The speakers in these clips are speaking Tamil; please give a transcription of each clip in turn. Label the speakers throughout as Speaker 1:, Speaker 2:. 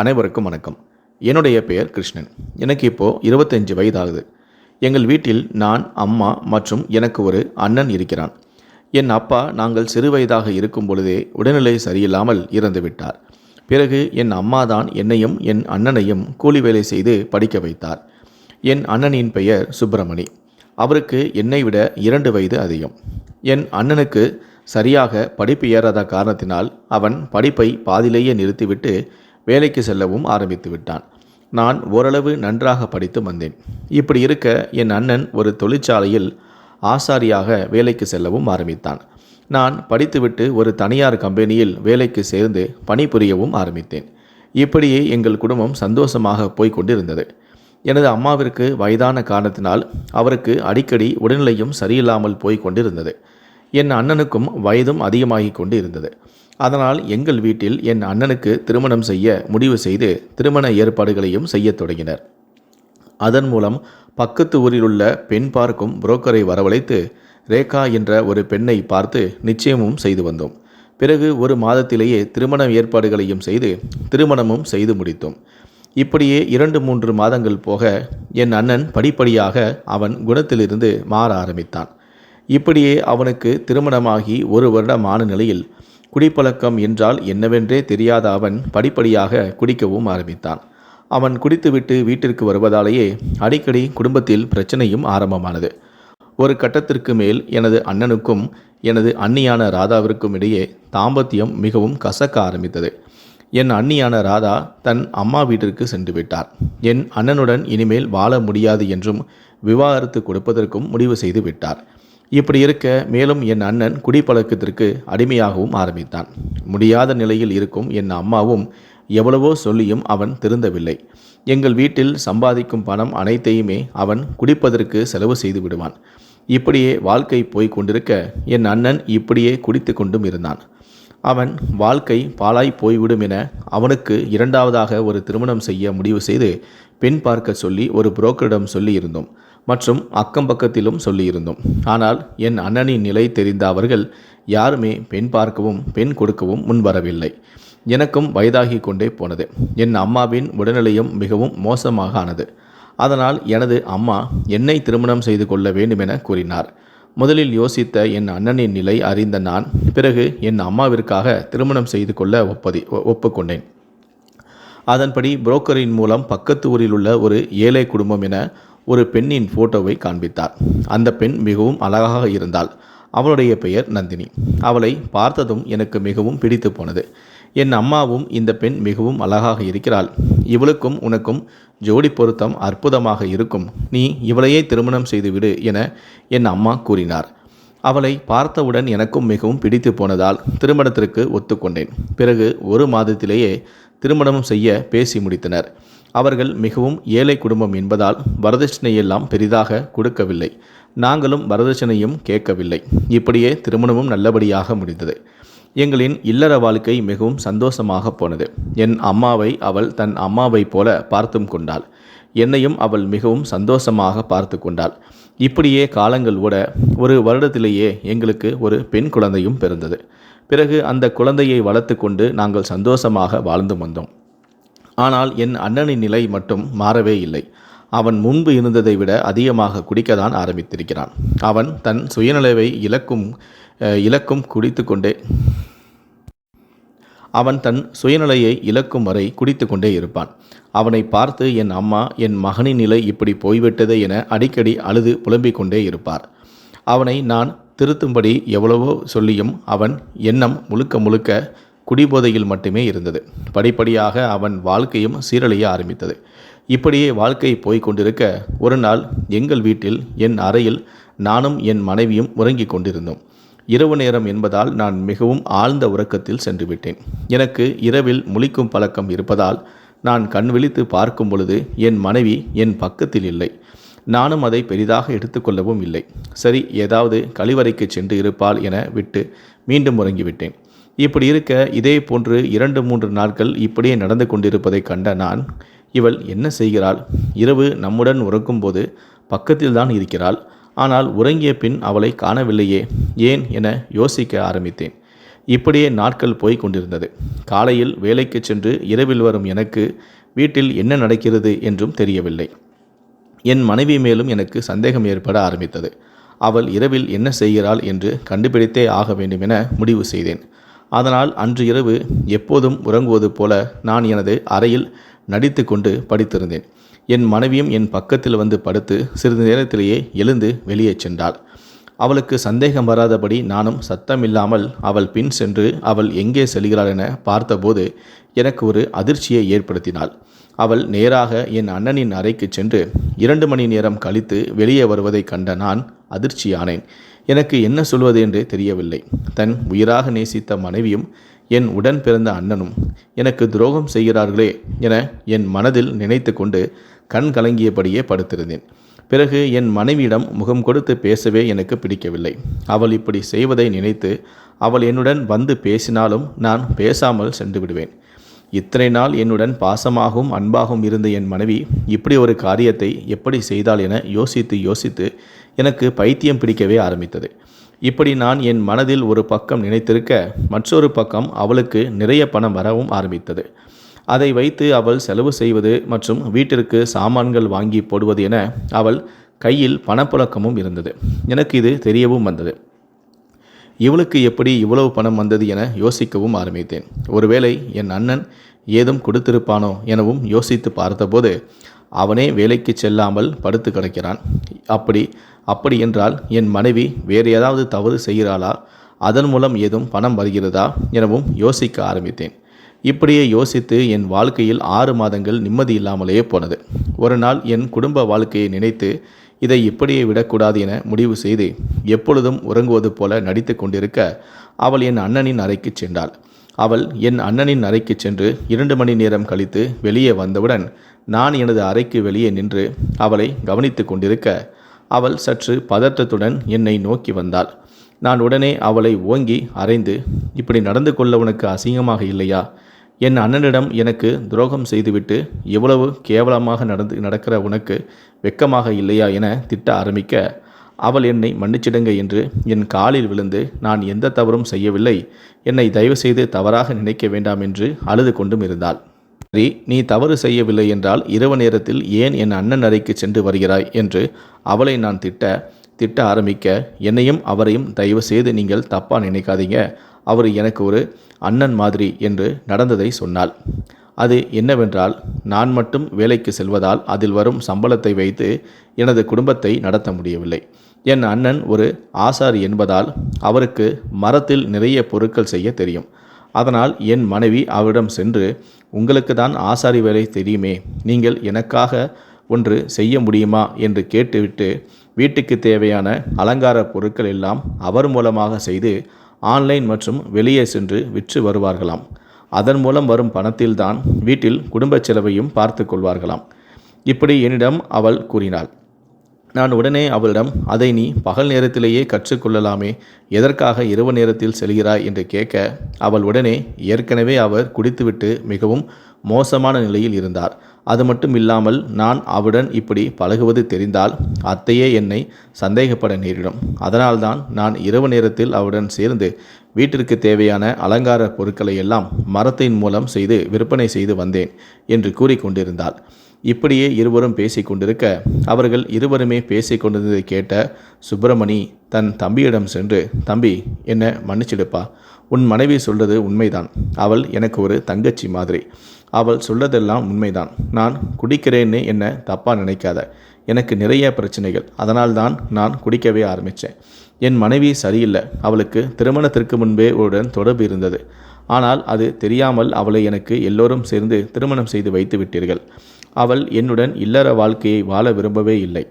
Speaker 1: அனைவருக்கும் வணக்கம். என்னுடைய பெயர் கிருஷ்ணன். எனக்கு இப்போது இருபத்தஞ்சு வயதாகுது. எங்கள் வீட்டில் நான் அம்மா மற்றும் எனக்கு ஒரு அண்ணன் இருக்கிறான். என் அப்பா நாங்கள் சிறு வயதாக இருக்கும் பொழுதே உடல்நிலை சரியில்லாமல் இறந்து விட்டார். பிறகு என் அம்மா தான் என்னையும் என் அண்ணனையும் கூலி வேலை செய்து படிக்க வைத்தார். என் அண்ணனின் பெயர் சுப்பிரமணி. அவருக்கு என்னை விட இரண்டு வயது அதிகம். என் அண்ணனுக்கு சரியாக படிப்பு ஏறாத காரணத்தினால் அவன் படிப்பை பாதியிலேயே நிறுத்திவிட்டு வேலைக்கு செல்லவும் ஆரம்பித்து விட்டான். நான் ஓரளவு நன்றாக படித்து வந்தேன். இப்படி இருக்க என் அண்ணன் ஒரு தொழிற்சாலையில் ஆசாரியாக வேலைக்கு செல்லவும் ஆரம்பித்தான். நான் படித்துவிட்டு ஒரு தனியார் கம்பெனியில் வேலைக்கு சேர்ந்து பணிபுரியவும் ஆரம்பித்தேன். இப்படியே எங்கள் குடும்பம் சந்தோஷமாக போய்க் கொண்டிருந்தது. எனது அம்மாவிற்கு வயதான காரணத்தினால் அவருக்கு அடிக்கடி உடல்நிலையும் சரியில்லாமல் போய் கொண்டிருந்தது. என் அண்ணனுக்கும் வயதும் அதிகமாகிக் கொண்டு இருந்தது அதனால் எங்கள் வீட்டில் என் அண்ணனுக்கு திருமணம் செய்ய முடிவு செய்து திருமண ஏற்பாடுகளையும் செய்யத் தொடங்கினர். அதன் மூலம் பக்கத்து ஊரிலுள்ள பெண் பார்க்கும் புரோக்கரை வரவழைத்து ரேகா என்ற ஒரு பெண்ணை பார்த்து நிச்சயமும் செய்து வந்தோம். பிறகு ஒரு மாதத்திலேயே திருமண ஏற்பாடுகளையும் செய்து திருமணமும் செய்து முடித்தோம். இப்படியே இரண்டு மூன்று மாதங்கள் போக என் அண்ணன் படிப்படியாக அவன் குணத்திலிருந்து மாற ஆரம்பித்தான். இப்படியே அவனுக்கு திருமணமாகி ஒரு வருடம் ஆன நிலையில் குடிப்பழக்கம் என்றால் என்னவென்றே தெரியாத அவன் படிப்படியாக குடிக்கவும் ஆரம்பித்தான். அவன் குடித்துவிட்டு வீட்டிற்கு வருவதாலேயே அடிக்கடி குடும்பத்தில் பிரச்சனையும் ஆரம்பமானது. ஒரு கட்டத்திற்கு மேல் எனது அண்ணனுக்கும் எனது அண்ணியான ராதாவிற்கும் இடையே தாம்பத்தியம் மிகவும் கசக்க ஆரம்பித்தது. என் அண்ணியான ராதா தன் அம்மா வீட்டிற்கு சென்று விட்டார். என் அண்ணனுடன் இனிமேல் வாழ முடியாது என்றும் விவாகரத்து கொடுப்பதற்கும் முடிவு செய்து விட்டார். இப்படி இருக்க மேலும் என் அண்ணன் குடிப்பழக்கத்திற்கு அடிமையாகவும் ஆரம்பித்தான். முடியாத நிலையில் இருக்கும் என் அம்மாவும் எவ்வளவோ சொல்லியும் அவன் திருந்தவில்லை. எங்கள் வீட்டில் சம்பாதிக்கும் பணம் அனைத்தையுமே அவன் குடிப்பதற்கு செலவு செய்து விடுவான். இப்படியே வாழ்க்கை போய் கொண்டிருக்க என் அண்ணன் இப்படியே குடித்து கொண்டும் இருந்தான். அவன் வாழ்க்கை பாழாய் போய்விடும் என அவனுக்கு இரண்டாவதாக ஒரு திருமணம் செய்ய முடிவு செய்து பெண் பார்க்க சொல்லி ஒரு புரோக்கரிடம் சொல்லியிருந்தோம். மற்றும் அக்கம் பக்கத்திலும் சொல்லியிருந்தோம். ஆனால் என் அண்ணனின் நிலை தெரிந்த அவர்கள் யாருமே பெண் பார்க்கவும் பெண் கொடுக்கவும் முன்வரவில்லை. எனக்கும் வயதாகி கொண்டே போனது. என் அம்மாவின் உடல்நிலையும் மிகவும் மோசமாக ஆனது. அதனால் எனது அம்மா என்னை திருமணம் செய்து கொள்ள வேண்டுமென கூறினார். முதலில் யோசித்த என் அண்ணனின் நிலை அறிந்த நான் பிறகு என் அம்மாவிற்காக திருமணம் செய்து கொள்ள ஒப்பதி ஒப்புக்கொண்டேன். அதன்படி புரோக்கரின் மூலம் பக்கத்து ஊரில் உள்ள ஒரு ஏழை குடும்பம் என ஒரு பெண்ணின் போட்டோவை காண்பித்தார். அந்த பெண் மிகவும் அழகாக இருந்தாள். அவளுடைய பெயர் நந்தினி. அவளை பார்த்ததும் எனக்கு மிகவும் பிடித்து போனது. என் அம்மாவும் இந்த பெண் மிகவும் அழகாக இருக்கிறாள். இவளுக்கும் உனக்கும் ஜோடி பொருத்தம் அற்புதமாக இருக்கும். நீ இவளையே திருமணம் செய்துவிடு என என் அம்மா கூறினார். அவளை பார்த்தவுடன் எனக்கும் மிகவும் பிடித்து போனதால் திருமணத்திற்கு ஒத்துக்கொண்டேன். பிறகு ஒரு மாதத்திலேயே திருமணம் செய்ய பேசி முடித்தனர். அவர்கள் மிகவும் ஏழை குடும்பம் என்பதால் வரதட்சணையெல்லாம் பெரிதாக கொடுக்கவில்லை. நாங்களும் வரதட்சணையும் கேட்கவில்லை. இப்படியே திருமணமும் நல்லபடியாக முடிந்தது. எங்களின் இல்லற வாழ்க்கை மிகவும் சந்தோஷமாக போனது. என் அம்மாவை அவள் தன் அம்மாவைப் போல பார்த்தும் கொண்டாள். என்னையும் அவள் மிகவும் சந்தோஷமாக பார்த்து கொண்டாள். இப்படியே காலங்கள் ஓட ஒரு வருடத்திலேயே எங்களுக்கு ஒரு பெண் குழந்தையும் பிறந்தது. பிறகு அந்த குழந்தையை வளர்த்து கொண்டு நாங்கள் சந்தோஷமாக வாழ்ந்து வந்தோம். ஆனால் என் அண்ணனின் நிலை மட்டும் மாறவே இல்லை. அவன் முன்பு இருந்ததை விட அதிகமாக குடிக்கதான் ஆரம்பித்திருக்கிறான். அவன் தன் சுயநிலைவை இழக்கும் இலக்கும் குடித்து கொண்டே அவன் தன் சுயநிலையை இழக்கும் வரை குடித்து கொண்டே இருப்பான். அவனை பார்த்து என் அம்மா என் மகனின் நிலை இப்படி போய்விட்டதே என அடிக்கடி அழுது புலம்பிக் கொண்டே இருப்பார். அவனை நான் திருத்தும்படி எவ்வளவோ சொல்லியும் அவன் எண்ணம் முழுக்க முழுக்க குடிபோதையில் மட்டுமே இருந்தது. படிப்படியாக அவன் வாழ்க்கையும் சீரழிய ஆரம்பித்தது. இப்படியே வாழ்க்கை போய்க் கொண்டிருக்க ஒரு நாள் எங்கள் வீட்டில் என் அறையில் நானும் என் மனைவியும் உறங்கிக் கொண்டிருந்தோம். இரவு நேரம் என்பதால் நான் மிகவும் ஆழ்ந்த உறக்கத்தில் சென்று விட்டேன். எனக்கு இரவில் முழிக்கும் பழக்கம் இருப்பதால் நான் கண் விழித்து பார்க்கும் பொழுது என் மனைவி என் பக்கத்தில் இல்லை. நானும் அதை பெரிதாக எடுத்துக்கொள்ளவும் இல்லை. சரி ஏதாவது கழிவறைக்கு சென்று இருப்பாள் என விட்டு மீண்டும் உறங்கிவிட்டேன். இப்படி இருக்க இதே போன்று இரண்டு மூன்று நாட்கள் இப்படியே நடந்து கொண்டிருப்பதை கண்ட நான் இவள் என்ன செய்கிறாள்? இரவு நம்முடன் உறக்கும்போது பக்கத்தில் தான் இருக்கிறாள். ஆனால் உறங்கிய பின் அவளை காணவில்லையே. ஏன் என யோசிக்க ஆரம்பித்தேன். இப்படியே நாட்கள் போய் கொண்டிருந்தது. காலையில் வேலைக்கு சென்று இரவில் வரும் எனக்கு வீட்டில் என்ன நடக்கிறது என்றும் தெரியவில்லை. என் மனைவி மேலும் எனக்கு சந்தேகம் ஏற்பட ஆரம்பித்தது. அவள் இரவில் என்ன செய்கிறாள் என்று கண்டுபிடித்தே ஆக வேண்டும் என முடிவு செய்தேன். அதனால் அன்று இரவு எப்போதும் உறங்குவது போல நான் எனது அறையில் நடித்து கொண்டு படித்திருந்தேன். என் மனைவியும் என் பக்கத்தில் வந்து படுத்து சிறிது நேரத்திலேயே எழுந்து வெளியே சென்றாள். அவளுக்கு சந்தேகம் வராதபடி நானும் சத்தமில்லாமல் அவள் பின் சென்று அவள் எங்கே செல்கிறாள் என பார்த்தபோது எனக்கு ஒரு அதிர்ச்சியை ஏற்படுத்தினாள். அவள் நேராக என் அண்ணனின் அறைக்கு சென்று இரண்டு மணி நேரம் கழித்து வெளியே வருவதை கண்ட நான் அதிர்ச்சியானேன். எனக்கு என்ன சொல்வது என்று தெரியவில்லை. தன் உயிராக நேசித்த மனைவியும் என் உடன் பிறந்த அண்ணனும் எனக்கு துரோகம் செய்கிறார்களே என என் மனதில் நினைத்து கொண்டு கண் கலங்கியபடியே படுத்திருந்தேன். பிறகு என் மனைவியிடம் முகம் கொடுத்து பேசவே எனக்கு பிடிக்கவில்லை. அவள் இப்படி செய்வதை நினைத்து அவள் என்னுடன் வந்து பேசினாலும் நான் பேசாமல் சென்று விடுவேன். இத்தனை நாள் என்னுடன் பாசமாகவும் அன்பாகவும் இருந்த என் மனைவி இப்படி ஒரு காரியத்தை எப்படி செய்தாள் என யோசித்து யோசித்து எனக்கு பைத்தியம் பிடிக்கவே ஆரம்பித்தது. இப்படி நான் என் மனதில் ஒரு பக்கம் நினைத்திருக்க மற்றொரு பக்கம் அவளுக்கு நிறைய பணம் வரவும் ஆரம்பித்தது. அதை வைத்து அவள் செலவு செய்வது மற்றும் வீட்டிற்கு சாமான்கள் வாங்கி போடுவது என அவள் கையில் பணப்புழக்கமும் இருந்தது. எனக்கு இது தெரியவும் வந்தது. இவளுக்கு எப்படி இவ்வளவு பணம் வந்தது என யோசிக்கவும் ஆரம்பித்தேன். ஒருவேளை என் அண்ணன் ஏதும் கொடுத்திருப்பானோ எனவும் யோசித்து பார்த்தபோது அவனே வேலைக்கு செல்லாமல் படுத்து கிடக்கிறான். அப்படி அப்படி என்றால் என் மனைவி வேறு ஏதாவது தவறு செய்கிறாளா? அதன் மூலம் ஏதும் பணம் வருகிறதா? எனவும் யோசிக்க ஆரம்பித்தேன். இப்படியே யோசித்து என் வாழ்க்கையில் ஆறு மாதங்கள் நிம்மதி இல்லாமலேயே போனது. ஒரு நாள் என் குடும்ப வாழ்க்கையை நினைத்து இதை இப்படியே விடக்கூடாது என முடிவு செய்து எப்பொழுதும் உறங்குவது போல நடித்து கொண்டிருக்க அவள் என் அண்ணனின் அறைக்கு சென்றாள். அவள் என் அண்ணனின் அறைக்கு சென்று இரண்டு மணி நேரம் கழித்து வெளியே வந்தவுடன் நான் எனது அறைக்கு வெளியே நின்று அவளை கவனித்து கொண்டிருக்க அவள் சற்று பதற்றத்துடன் என்னை நோக்கி வந்தாள். நான் உடனே அவளை ஓங்கி அரைந்து இப்படி நடந்து கொள்ள உனக்கு அசிங்கமாக இல்லையா? என் அண்ணனிடம் எனக்கு துரோகம் செய்துவிட்டு எவ்வளவு கேவலமாக நடந்து நடக்கிற உனக்கு வெக்கமாக இல்லையா? என திட்ட ஆரம்பிக்க அவள் என்னை மன்னிச்சிடுங்க என்று என் காலில் விழுந்து நான் எந்த தவறும் செய்யவில்லை. என்னை தயவு செய்து தவறாக நினைக்க வேண்டாம் என்று அழுது கொண்டும் இருந்தாள். சரி நீ தவறு செய்யவில்லை என்றால் இரவு நேரத்தில் ஏன் என் அண்ணன் அறைக்கு சென்று வருகிறாய்? என்று அவளை நான் திட்ட திட்ட ஆரம்பிக்க என்னையும் அவரையும் தயவு செய்து நீங்கள் தப்பாக நினைக்காதீங்க. அவர் எனக்கு ஒரு அண்ணன் மாதிரி என்று நடந்ததை சொன்னாள். அது என்னவென்றால் நான் மட்டும் வேலைக்கு செல்வதால் அதில் வரும் சம்பளத்தை வைத்து எனது குடும்பத்தை நடத்த முடியவில்லை. என் அண்ணன் ஒரு ஆசாரி என்பதால் அவருக்கு மரத்தில் நிறைய பொருட்கள் செய்ய தெரியும். அதனால் என் மனைவி அவரிடம் சென்று உங்களுக்கு தான் ஆசாரி வேலை தெரியுமே நீங்கள் எனக்காக ஒன்று செய்ய முடியுமா? என்று கேட்டுவிட்டு வீட்டுக்கு தேவையான அலங்கார பொருட்கள் எல்லாம் அவர் மூலமாக செய்து ஆன்லைன் மற்றும் வெளியே சென்று விற்று வருவார்களாம். அதன் மூலம் வரும் பணத்தில்தான் வீட்டில் குடும்பச் செலவையும் பார்த்து கொள்வார்களாம். இப்படி என்னிடம் அவள் கூறினாள். நான் உடனே அவளிடம் அதை நீ பகல் நேரத்திலேயே கற்றுக்கொள்ளலாமே. எதற்காக இரவு நேரத்தில் செல்கிறாய்? என்று கேட்க அவள் உடனே ஏற்கனவே அவர் குடித்துவிட்டு மிகவும் மோசமான நிலையில் இருந்தார். அது மட்டும் இல்லாமல் நான் அவருடன் இப்படி பழகுவது தெரிந்தால் அத்தையே என்னை சந்தேகப்பட நேரிடும். அதனால்தான் நான் இரவு நேரத்தில் அவருடன் சேர்ந்து வீட்டிற்கு தேவையான அலங்கார பொருட்களை எல்லாம் மரத்தின் மூலம் செய்து விற்பனை செய்து வந்தேன் என்று கூறிக்கொண்டிருந்தாள். இப்படியே இருவரும் பேசிக்கொண்டிருக்க அவர்கள் இருவருமே பேசிக்கொண்டிருந்ததை கேட்ட சுப்பிரமணி தன் தம்பியிடம் சென்று தம்பி என்ன மன்னிச்சிடுப்பா. உன் மனைவி சொல்றது உண்மைதான். அவள் எனக்கு ஒரு தங்கச்சி மாதிரி. அவள் சொல்லதெல்லாம் உண்மைதான். நான் குடிக்கிறேன்னு என்ன தப்பாக நினைக்காத. எனக்கு நிறைய பிரச்சனைகள். அதனால்தான் நான் குடிக்கவே ஆரம்பித்தேன் என் மனைவி சரியில்லை. அவளுக்கு திருமணத்திற்கு முன்பே உடன் தொடர்பு இருந்தது. ஆனால் அது தெரியாமல் அவளை எனக்கு எல்லோரும் சேர்ந்து திருமணம் செய்து வைத்து விட்டீர்கள். அவள் என்னுடன் இல்லற வாழ்க்கையை வாழ விரும்பவே இல்லை.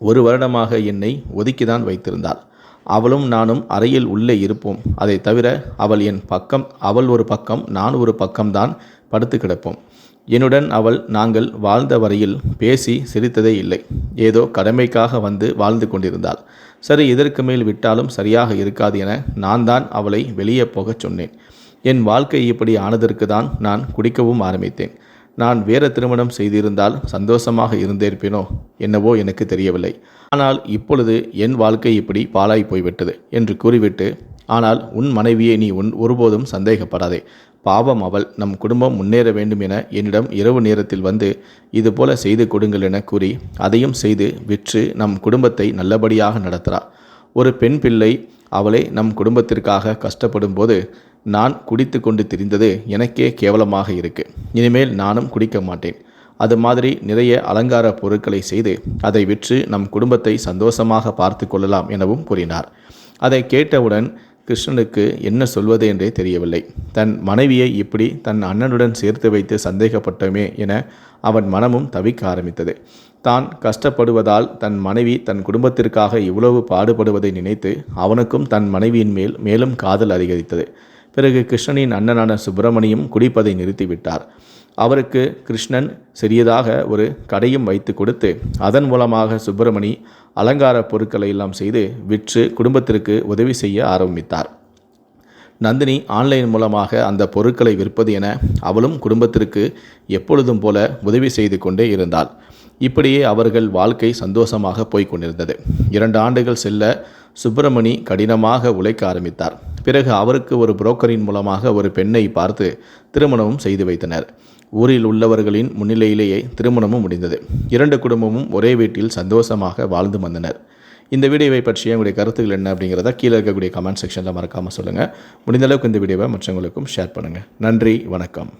Speaker 1: ஒரு வருடமாக என்னை ஒதுக்கிதான் வைத்திருந்தாள். அவளும் நானும் அறையில் உள்ளே இருப்போம். அதை தவிர அவள் என் பக்கம் அவள் ஒரு பக்கம் நான் ஒரு பக்கம்தான் படுத்து கிடப்போம். என்னுடன் அவள் நாங்கள் வாழ்ந்த வரையில் பேசி சிரித்ததே இல்லை. ஏதோ கடமைக்காக வந்து வாழ்ந்து கொண்டிருந்தாள். சரி இதற்கு மேல் விட்டாலும் சரியாக இருக்காது என நான் தான் அவளை வெளியே போகச் சொன்னேன். என் வாழ்க்கை இப்படி ஆனதற்கு தான் நான் குடிக்கவும் ஆரம்பித்தேன். நான் வேறு திருமணம் செய்திருந்தால் சந்தோஷமாக இருந்திருப்பேனோ என்னவோ எனக்கு தெரியவில்லை. ஆனால் இப்பொழுது என் வாழ்க்கை இப்படி பாழாய் போய்விட்டது என்று கூறிவிட்டு ஆனால் உன் மனைவியை நீ உன் ஒருபோதும் சந்தேகப்படாதே. பாவம் அவள் நம் குடும்பம் முன்னேற வேண்டும் என என்னிடம் இரவு நேரத்தில் வந்து இதுபோல செய்து கொடுங்கள் என கூறி அதையும் செய்து விற்று நம் குடும்பத்தை நல்லபடியாக நடத்துகிறார் ஒரு பெண் பிள்ளை அவளை நம் குடும்பத்திற்காக கஷ்டப்படும் போது நான் குடித்து கொண்டு திரிந்தது எனக்கே கேவலமாக இருக்கு. இனிமேல் நானும் குடிக்க மாட்டேன். அது மாதிரி நிறைய அலங்கார பொருட்களை செய்து அதை விற்று நம் குடும்பத்தை சந்தோஷமாக பார்த்து கொள்ளலாம் எனவும் கூறினார். அதை கேட்டவுடன் கிருஷ்ணனுக்கு என்ன சொல்வது என்றே தெரியவில்லை. தன் மனைவியை இப்படி தன் அண்ணனுடன் சேர்த்து வைத்து சந்தேகப்பட்டோமே என அவன் மனமும் தவிக்க ஆரம்பித்தது. தான் கஷ்டப்படுவதால் தன் மனைவி தன் குடும்பத்திற்காக இவ்வளவு பாடுபடுவதை நினைத்து அவனுக்கும் தன் மனைவியின் மேல் மேலும் காதல் அதிகரித்தது. பிறகு கிருஷ்ணனின் அண்ணனான சுப்பிரமணியும் குடிப்பதை நிறுத்திவிட்டார். அவருக்கு கிருஷ்ணன் சிறியதாக ஒரு கடையும் வைத்து கொடுத்து அதன் மூலமாக சுப்பிரமணி அலங்கார பொருட்களை எல்லாம் செய்து விற்று குடும்பத்திற்கு உதவி செய்ய ஆரம்பித்தார். நந்தினி ஆன்லைன் மூலமாக அந்த பொருட்களை விற்பது என அவளும் குடும்பத்திற்கு எப்பொழுதும் போல உதவி செய்து கொண்டே இருந்தாள். இப்படியே அவர்கள் வாழ்க்கை சந்தோஷமாக போய்க் கொண்டிருந்தது. இரண்டு ஆண்டுகள் செல்ல சுப்பிரமணி கடினமாக உழைக்க ஆரம்பித்தார். பிறகு அவருக்கு ஒரு புரோக்கரின் மூலமாக ஒரு பெண்ணை பார்த்து திருமணமும் செய்து வைத்தனர். ஊரில் உள்ளவர்களின் முன்னிலையிலேயே திருமணமும் முடிந்தது. இரண்டு குடும்பமும் ஒரே வீட்டில் சந்தோஷமாக வாழ்ந்து வந்தனர். இந்த வீடியோவை பற்றிய உங்களுடைய கருத்துக்கள் என்ன அப்படிங்கிறத கீழே இருக்கக்கூடிய கமெண்ட் செக்ஷனில் மறக்காமல் சொல்லுங்கள் முடிந்தளவுக்கு இந்த வீடியோவை மற்றவங்களுக்கும் ஷேர் பண்ணுங்கள் நன்றி வணக்கம்.